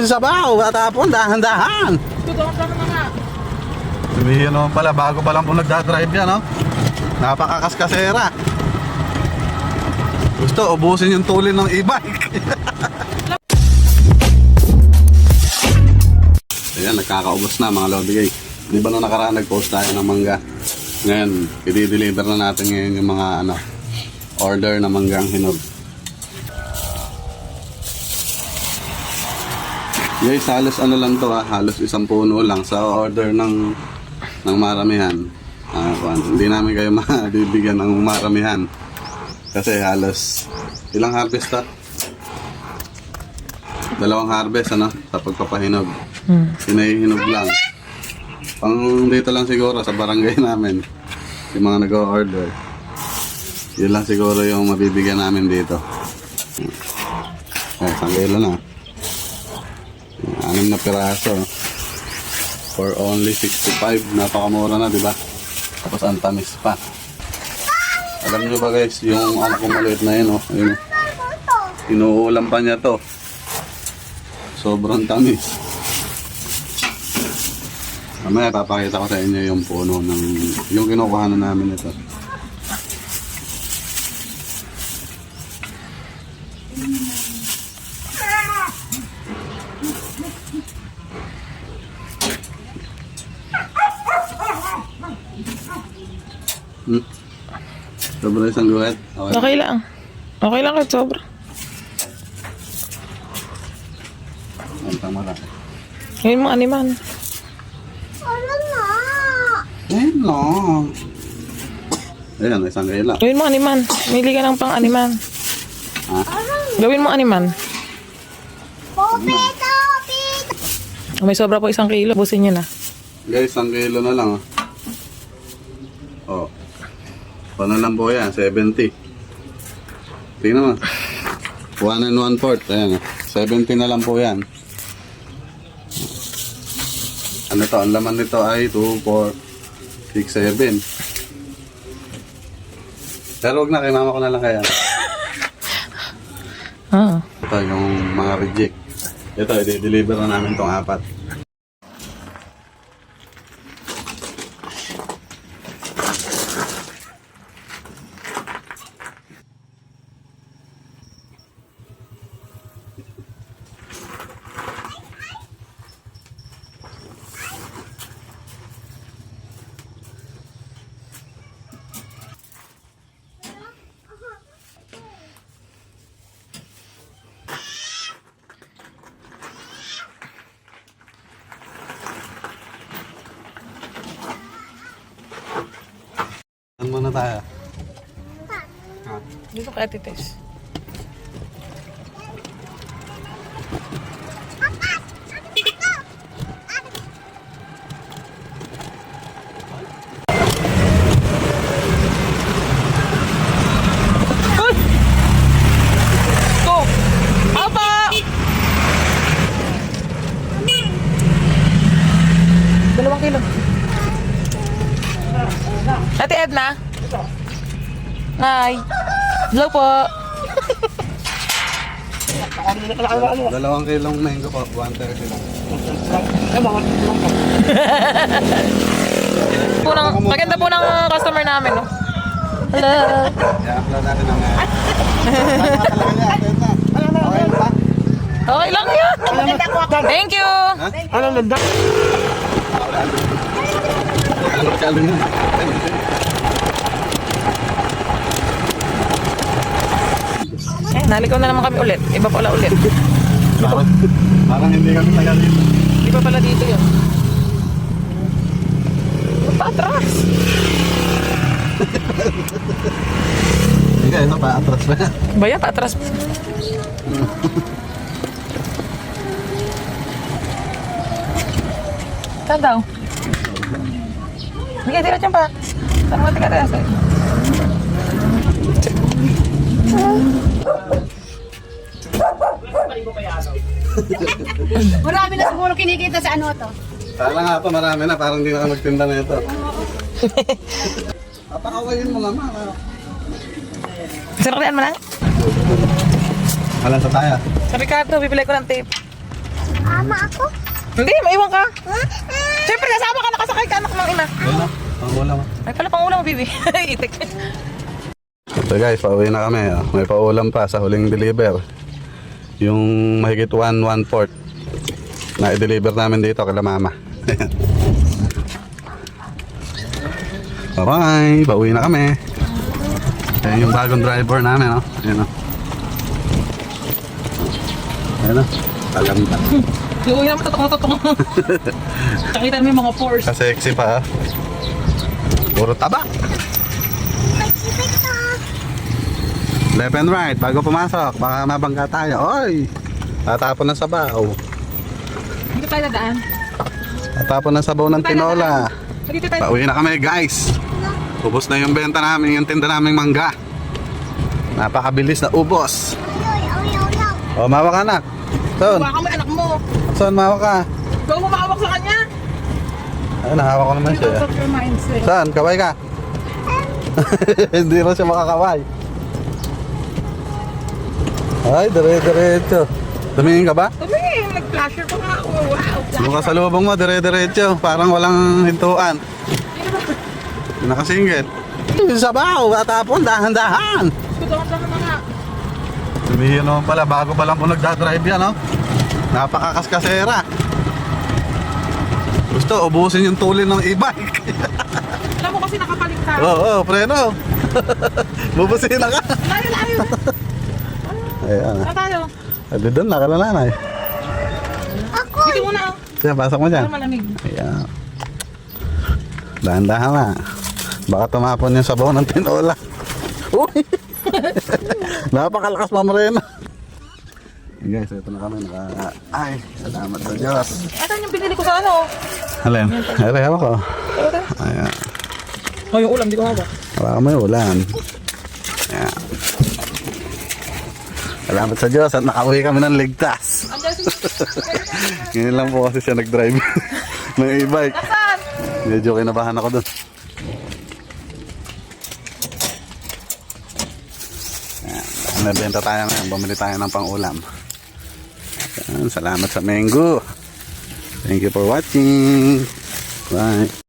sabaw, atapon, dahan-dahan. Sabihin naman pala, bago pa lang po nagdadrive yan, no? Napakakaskasera. Gusto, ubusin yung tulin ng e-bike. Ayan, nagkakaubos na mga Lodi Gay. Di ba nung nakaraan nag-post tayo ng mangga? Ngayon, i-deliver na natin ngayon yung mga ano, order na manggang hinog. Guys, halos ano lang to ha, halos isang puno lang sa order ng ng maramihan. Ah, kuwan, hindi namin kayo mabibigyan ng maramihan. Kasi halos ilang harvest ta? Dalawang harvest ano sa pagpapahinog. Hmm. Pinahihinog lang. Pang dito lang siguro sa barangay namin. Yung mga nag-order. Yun lang siguro yung mabibigyan namin dito. Eh, isang kilo na. Anim na piraso. For only 65. Napakamura na, di ba? Tapos ang tamis pa. Alam nyo ba guys, yung anak ko maliit na yun, oh. Ayun, oh. Inuulam pa niya to. Sobrang tamis. Mamaya papakita ko sa inyo yung puno ng yung kinukuha na namin ito. Hmm. Sobra isang guwet. Okay. Okay lang. Okay lang kahit sobra. Ang tama lang. Ngayon mga animan. Ayun lang. Ayan, isang kila. Gawin mo animan. Mili ka ng pang animan. Ha? Gawin mo animan. Popito, pito. May sobra po isang kilo. Busin nyo na. Guys, isang kilo na lang. Oh. Oh. Paano lang po yan? 70. Tingnan mo. 1 and 1 fourth. Ayan. oh. 70 na lang po yan. Ano to? Ang laman nito ay 2, 4, 6, 7. Pero wag na, kay mama ko na lang kaya. Ah. Ito yung mga reject. Ito, i-deliver na namin tong apat. Saan muna tayo? Ha? Dito kay Ate Tess. Uy! Go! Apa! Dalawang kilo. Ate Edna? Hi. Hello po. Dalawang kilong mango po, 130 lang. Po ng, maganda po ng customer namin, no? Hello. Natin ang... Okay lang yan. Thank you. Ano nanda? Ano kalo na? Eh, nalikaw na naman kami ulit. Iba pala ulit. Parang, parang hindi kami tagal dito. Iba pala dito yun. Patras. Hindi, ito pa, atras pa. Baya, patras. Saan daw? Sige, tira dyan pa. Saan mo tika tira sa'yo? Marami na siguro kinikita sa ano to. Kala nga pa, marami na, parang hindi na ako magtinda na ito. Papakawayin mo naman. ah. Sinaklian mo na? Wala sa tayo. Sa Ricardo, bibili ko ng tape. Sama ako? Hindi, maiwan ka. Siyempre, kasama ka nakasakay ka anak ng ina. Ayun na, pangulam. Ay pala pang ulam, bibi. Itik. So guys, pauwi na kami. oh. May paulam pa sa huling deliver. Yung mahigit 1 1 fourth na i-deliver namin dito kay mama. Bye-bye! Pauwi na kami. Ayan yung bagong driver namin, oh. Ayan, oh. Ayan, oh. Talanda. Yung uwi naman, tatong-tatong. Nakita mo yung mga pores. Kasexy pa, ah. Puro taba. Left and right, bago pumasok, baka mabangga tayo. Oy! Tatapon ng sabaw. Dito tayo dadaan. Tatapon ng sabaw ng tinola. Pauwi na kami, guys. Ubos na yung benta namin, yung tinda naming mangga. Napakabilis na ubos. O, mawa ka anak. Son, Baka mo anak mo. son, mawa ka. Huwag mo makawak sa kanya. Ay, nahawak ko naman siya. Son, kaway ka. Hindi rin siya makakaway. Ay, dire-diretso. Tumingin ka ba? Tumingin, nag-flasher pa nga ako. Wow, Yung kasalubong mo, dire-diretso. Parang walang hintuan. Nakasingit. Yung sabaw, atapon, dahan-dahan. Dahan-dahan na nga. Sabihin naman pala, bago pa lang po nagdadrive yan, no? Napakakaskasera. Gusto, ubusin yung tulin ng e-bike. Alam mo kasi nakapalit ka. Oo, oh, preno. Bubusin na ka. Layo, layo. Ayan. Saan tayo? Adi doon, nakalananay. Dito muna. oh. Siya, pasok mo dyan. Para malamig. Ayan. Dahan-dahan na. Baka tumapon yung sabaw ng tinola. Uy! Napakalakas mamrena. Guys, ito na kami. Naka... Ay, salamat sa Diyos. Ito yung binili ko sa ano. Alin? Ay, hawak ko. Ito. Ayan. Oh, yung ulam, di ko hawak. Mo yung ulan. Ayan. Salamat sa Diyos at nakauwi kami ng ligtas. Ngayon lang po kasi siya nag-drive ng e-bike. Medyo kinabahan ako doon. Nabenta tayo ngayon. Bumili tayo ng pang-ulam. Salamat sa Mengo. Thank you for watching. Bye.